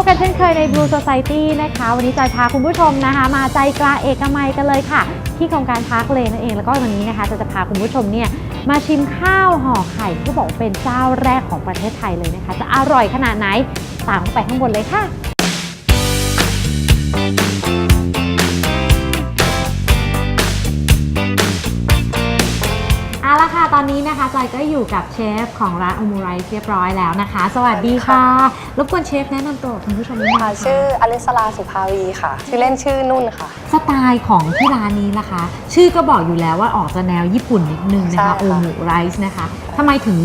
พบกันเช่นเคยใน Blue Society นะคะ วันนี้จอยพาคุณผู้ชมนะคะ มาใจกลางเอกมัยกันเลยค่ะ ที่โครงการพาร์คเลนนั่นเอง แล้วก็วันนี้นะคะจะจะพาคุณผู้ชมเนี่ยมาชิมข้าวห่อไข่ที่บอกเป็นเจ้าแรกของประเทศไทยเลยนะคะ จะอร่อยขนาดไหนตามไปข้างบนเลยค่ะ จอยก็อยู่กับเชฟของร้านโอมูไรเรียบร้อยแล้วนะคะ สวัสดีค่ะ รบกวนเชฟแนะนำตัวกับคุณผู้ชมนิดนึงค่ะ ค่ะชื่ออลิสลาสุภาวีค่ะ ชื่อเล่นชื่อนุ่นค่ะ สไตล์ของที่ร้านนี้ล่ะคะ ชื่อก็บอกอยู่แล้วว่าออกจะแนวญี่ปุ่นนิดนึงนะใช่คะค่ะ โอมูไรส์นะคะทำไมถึง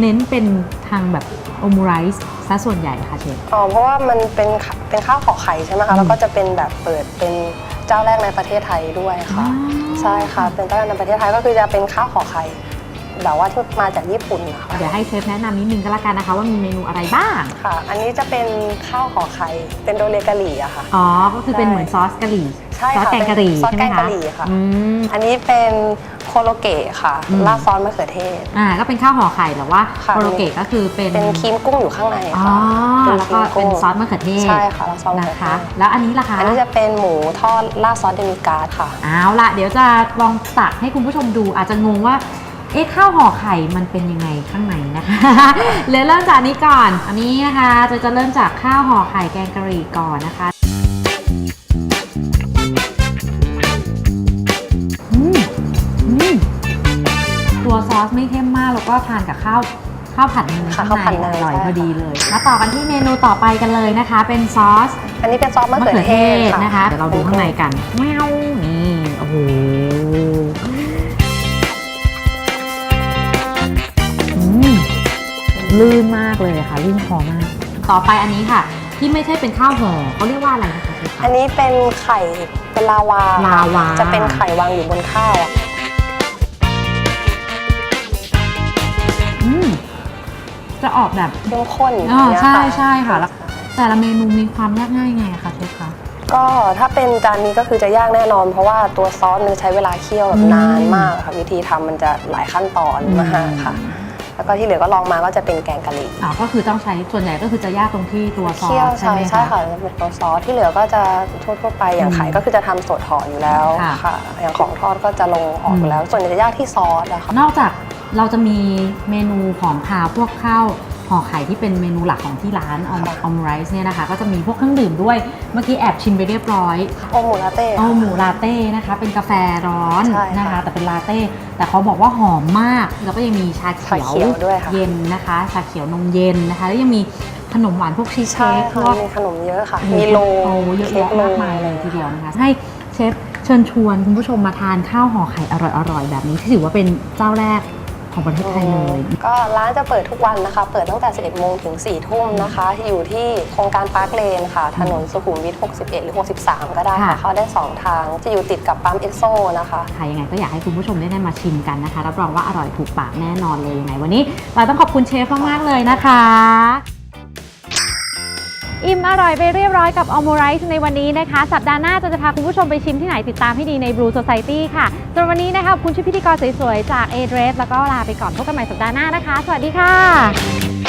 เน้นเป็นทางแบบโอมูไรส์ซะส่วนใหญ่คะเชฟ อ๋อเพราะว่ามันเป็นขเป็นข้าวห่อไข่ใช่ไหมอืคะมแล้วก็จะเป็นแบบเปิดเป็นเจ้าแรกในประเทศไทยด้วยค่ะ ใช่ค่ะ เป็นเจ้าแรกในประเทศไทยก็คือจะเป็นข้าวห่อไข่ แบบว่าที่มาจากญี่ปุ่นนะคะเดี๋ยวให้เชฟแนะนำนิดนึงก็แล้วกันนะคะ ว่ามีเมนูอะไรบ้าง ค่ะ อันนี้จะเป็นข้าวห่อไข่เป็นโดเรกะหรี่อะค่ะ อ๋อ ก็คือเป็นใช่เหมือนซอสกะหรี่ ใช่ซอสค่ะแกงกะหรี่เป็นซอสใช่ไหมแกงคะกะหรี่ค่ะ อืม อันนี้เป็นโคโลเกะค่ะอืม ราดซอสมะเขือเทศ อ่า ก็เป็นข้าวห่อไข่แต่ว่าค่ะ โคโรเกะก็คือเป็น เป็นครีมกุ้งอยู่ข้างในอ๋อ ค่ะแล้วก็เป็นซอสมะเขือเทศใช่ค่ะราดซอสมะนะเขือเทคะ ศแล้วอันนี้ล่ะคะ อันนี้จะเป็นหมูทอดราดซอสเดมิกราสค่ะ เอาละเดี๋ยวจะลองตักให้คุณผู้ชมดูอาจจะงงว่า เอ๊ะข้าวห่อไข่มันเป็นยังไงข้างในนะคะเลยวเริ่มจากอันนี้ก่อน อันนี้นะคะจะจะเริ่มจากข้าวห่อไข่แกงกะหรี่ก่อนนะคะอืมอืมตัวซอสไม่เข้มมากแล้วก็ทานกับข้าวข้าวผัดเนยค่ะข้างข้าวผัดในเนยอร่อยใช่พอดีค่ะเลยมาต่อกันที่เมนูต่อไปกันเลยนะคะ เป็นซอส อันนี้เป็นซอสมะมะเขืเขืออเทเทศศนะคะเดี๋ยวเราดูข้างในกันแมวนี่โอ้โห ลื่นมากเลยค่ะ ลื่นคอมาก ต่อไปอันนี้ค่ะ ที่ไม่ใช่เป็นข้าวห่อเขาเรียกว่าอะไรนะคะเชฟอันนี้เป็นไข่เป็นลาวา ลาวา จะเป็นไข่วางอยู่บนข้าวอะอืมจะออกแบบเข้มข้นอ๋ออย่างเงี้ยใช่ค่ะใช่ค่ะแล้วแต่ละเมนูมีความยากง่ายไงอะคะเชฟคะ ก็ถ้าเป็นจานนี้ก็คือจะยากแน่นอน เพราะว่าตัวซอสมันใช้เวลาเคี่ยวแบอืบมนานมากค่ะวิธีทำมันจะหลายขั้นตอนมากค่ะ แล้วก็ที่เหลือก็ลองมาก็จะเป็นแกงกะหรี่อ๋อก็คือต้องใช้ส่วนใหญ่ก็คือจะยากตรงที่ตัวซอเคี่ยวสใช่ใช่ไหมใช่คะ ค่ะจะเป็นตัวซอสที่เหลือก็จะทั่วๆไปอย่างอืมไข่ก็คือจะทำสดห่ออยู่แล้วค่ะค่ะ อย่างของทอดก็จะลงห่ออยู่แล้ว ส่วนใหญ่จะยากที่ซอสอะค่ะนอกจากเราจะมีเมนูของคาวพวกข้าว ห่อไข่ที่เป็นเมนูหลักของที่ร้านออมค่ะออมไรซ์เนี่ยนะคะก็จะมีพวกเครื่องดื่มด้วยเมื่อกี้แอบชิมไปเรียบร้อยโอหมูลาเต้เอาหมูลาเต้นะคะเป็นกาแฟร้อนใช่ค่ะนะคะ แต่เป็นลาเต้แต่เขาบอกว่าหอมมาก แล้วก็ยังมีชาเขียวชาเขียวด้วยค่ะเย็นนะคะ ชาเขียวนมเย็นนะคะ แล้วยังมีขนมหวานพวกชีสใช่เค้กพค่ะวกมีขนมเยอะค่ะโอ้โหมีโลโอ้เยอะค้แยะกโลมากมายเลยทีเดียวนะคะให้เชฟเชิญชวนคุณผู้ชมมาทานข้าวห่อไข่อร่อยๆแบบนี้ที่ถือว่าเป็นเจ้าแรก ของประเทศไทยเลย ก็ร้านจะเปิดทุกวันนะคะ เปิดตั้งแต่ 11โมงถึง 4 ทุ่มนะคะ อยู่ที่โครงการพาร์คเลนค่ะ ถนนสุขุมวิท 61 หรือ 63 ก็ได้ค่ะ ค่ะ เข้าได้ 2 ทาง จะอยู่ติดกับปั๊มเอ็กโซนะคะ ค่ะยังไงก็อยากให้คุณผู้ชมได้ได้มาชิมกันนะคะ รับรองว่าอร่อยถูกปากแน่นอนเลยยังไงวันนี้ เราต้องขอบคุณเชฟมากๆเลยนะคะ อิ่มอร่อยไปเรียบร้อยกับออมูไรส์ในวันนี้นะคะ สัปดาห์หน้าจะจะพาคุณผู้ชมไปชิมที่ไหนติดตามให้ดีใน Blue Society ค่ะสำหรับวันนี้นะคะขอบคุณชื่อพิธีกรสวยๆ จาก a d r e s แล้วก็ลาไปก่อนพบกันใหม่สัปดาห์หน้านะคะ สวัสดีค่ะ